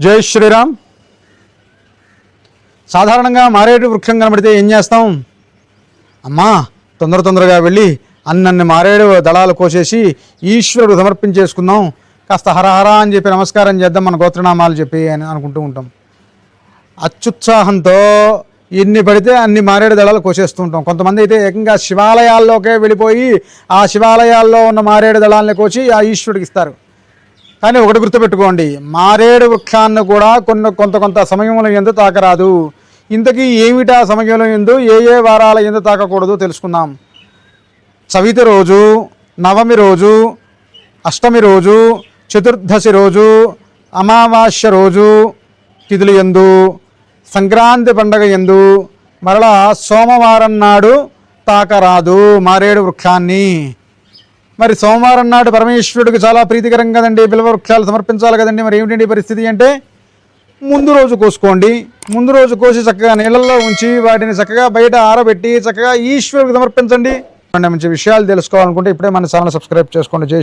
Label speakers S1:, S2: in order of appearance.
S1: జై శ్రీరామ్. సాధారణంగా మారేడు వృక్షం కనబడితే ఏం చేస్తాం? అమ్మా తొందర తొందరగా వెళ్ళి అన్నన్ని మారేడు దళాలు కోసేసి ఈశ్వరుడు సమర్పించేసుకుందాం. కాస్త హరహర అని చెప్పి నమస్కారం చేద్దాం మన గోత్రనామాలు చెప్పి అని అనుకుంటూ ఉంటాం. అత్యుత్సాహంతో ఎన్ని పడితే అన్ని మారేడు దళాలు కోసేస్తూ ఉంటాం. కొంతమంది అయితే ఏకంగా శివాలయాల్లోకే వెళ్ళిపోయి ఆ శివాలయాల్లో ఉన్న మారేడు దళాలని కోసి ఆ ఈశ్వరుడికి ఇస్తారు. కానీ ఒకటి గుర్తుపెట్టుకోండి మారేడు వృక్షాన్ని కూడా కొన్ని కొంత కొంత సమయంలో ఎందు తాకరాదు. ఇంతకీ ఏమిటా సమయంలో ఎందు ఏ ఏ వారాల ఎందు తాకకూడదు తెలుసుకుందాం. చవితి రోజు నవమి రోజు అష్టమి రోజు చతుర్దశి రోజు అమావాస్య రోజు తిథులు ఎందు సంక్రాంతి పండగ ఎందు మరలా సోమవారం నాడు తాకరాదు మారేడు వృక్షాన్ని. మరి సోమవారం నాడు పరమేశ్వరుడికి చాలా ప్రీతికరం కదండి బిల్వ వృక్షాలు సమర్పించాలి కదండి. మరి ఏమిటండి పరిస్థితి అంటే ముందు రోజు కోసుకోండి. ముందు రోజు కోసి చక్కగా నీళ్ళల్లో ఉంచి వాటిని చక్కగా బయట ఆరబెట్టి చక్కగా ఈశ్వరుడికి సమర్పించండి. మంచి విషయాలు తెలుసుకోవాలనుకుంటే ఇప్పుడే మన ఛానల్ సబ్స్క్రైబ్ చేసుకోండి. జై